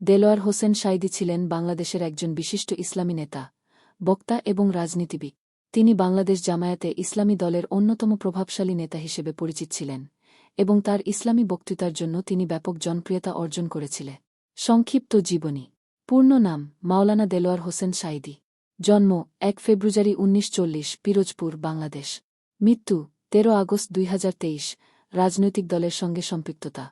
দেলোয়ার হোসেন সাইদি ছিলেন বাংলাদেশের একজন বিশিষ্ট ইসলামী নেতা, বক্তা এবং রাজনীতিবিদ। তিনি বাংলাদেশ জামায়াতে ইসলামী দলের অন্যতম প্রভাবশালী নেতা হিসেবে পরিচিত ছিলেন এবং তার ইসলামী বক্তৃতার জন্য তিনি ব্যাপক জনপ্রিয়তা অর্জন করেছিলেন। সংক্ষিপ্ত জীবনী। পূর্ণ নাম মাওলানা দেলোয়ার হোসেন সাইদি জন্ম এক ফেব্রুয়ারি উনিশ চল্লিশ, পিরোজপুর, বাংলাদেশ। মৃত্যু তেরো আগস্ট দুই হাজার তেইশ, রাজনৈতিক দলের সঙ্গে সম্পৃক্ততা,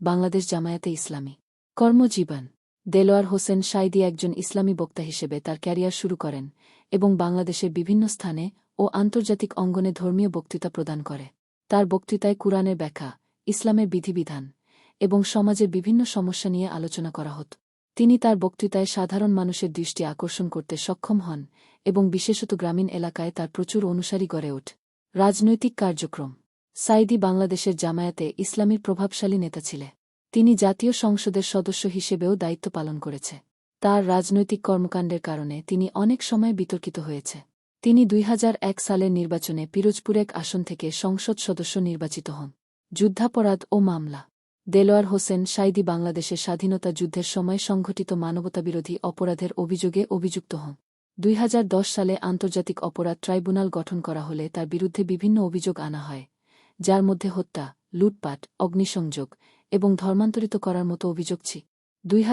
বাংলাদেশ জামায়াতে ইসলামী। কর্মজীবন। দেলোয়ার হোসেন সাইদি একজন ইসলামী বক্তা হিসেবে তার ক্যারিয়ার শুরু করেন এবং বাংলাদেশের বিভিন্ন স্থানে ও আন্তর্জাতিক অঙ্গনে ধর্মীয় বক্তৃতা প্রদান করে। তার বক্তৃতায় কুরআনের ব্যাখ্যা, ইসলামের বিধিবিধান এবং সমাজের বিভিন্ন সমস্যা নিয়ে আলোচনা করা হত। তিনি তার বক্তৃতায় সাধারণ মানুষের দৃষ্টি আকর্ষণ করতে সক্ষম হন এবং বিশেষত গ্রামীণ এলাকায় তার প্রচুর অনুসারী গড়ে ওঠ। রাজনৈতিক কার্যক্রম। সাইদি বাংলাদেশের জামায়াতে ইসলামীর প্রভাবশালী নেতা ছিলে তিনি জাতীয় সংসদের সদস্য হিসেবেও দায়িত্ব পালন করেছে। তার রাজনৈতিক কর্মকাণ্ডের কারণে তিনি অনেক সময় বিতর্কিত হয়েছে। তিনি দুই হাজার এক সালের নির্বাচনে পিরোজপুর এক আসন থেকে সংসদ সদস্য নির্বাচিত হন। যুদ্ধাপরাধ ও মামলা। দেলোয়ার হোসেন সাইদি বাংলাদেশের স্বাধীনতা যুদ্ধের সময় সংঘটিত মানবতাবিরোধী অপরাধের অভিযোগে অভিযুক্ত হন। দুই হাজার দশ সালে আন্তর্জাতিক অপরাধ ট্রাইব্যুনাল গঠন করা হলে তার বিরুদ্ধে বিভিন্ন অভিযোগ আনা হয়, যার মধ্যে হত্যা, লুটপাট, অগ্নিসংযোগ এবং ধর্মান্তরিত করার মতো অভিযোগ ছি। দুই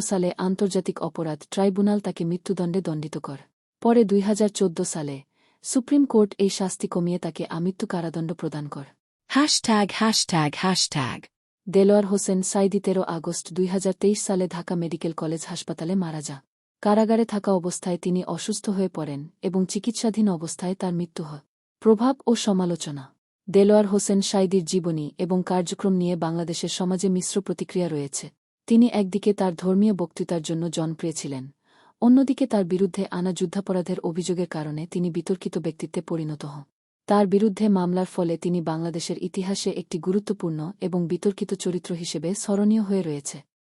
সালে আন্তর্জাতিক অপরাধ ট্রাইব্যুনাল তাকে মৃত্যুদণ্ডে দণ্ডিত কর। পরে দুই হাজার চোদ্দ সালে সুপ্রিম কোর্ট এই শাস্তি কমিয়ে তাকে আমৃত্যু কারাদণ্ড প্রদান কর। Hashtag, hashtag, hashtag. Delwar Hossain Sayeedi তেরো আগস্ট দুই হাজার তেইশ সালে ঢাকা মেডিকেল কলেজ হাসপাতালে মারা যা কারাগারে থাকা অবস্থায় তিনি অসুস্থ হয়ে পড়েন এবং চিকিৎসাধীন অবস্থায় তার মৃত্যু হয়। প্রভাব ও সমালোচনা। দেলোয়ার হোসেন সাইদির জীবনী এবং কার্যক্রম নিয়ে বাংলাদেশের সমাজে মিশ্র প্রতিক্রিয়া রয়েছে। তিনি একদিকে তার ধর্মীয় বক্তৃতার জন্য জনপ্রিয় ছিলেন, অন্যদিকে তার বিরুদ্ধে আনা যুদ্ধাপরাধের অভিযোগের কারণে তিনি বিতর্কিত ব্যক্তিত্বে পরিণত হন। তার বিরুদ্ধে মামলার ফলে তিনি বাংলাদেশের ইতিহাসে একটি গুরুত্বপূর্ণ এবং বিতর্কিত চরিত্র হিসেবে স্মরণীয় হয়ে রয়েছে।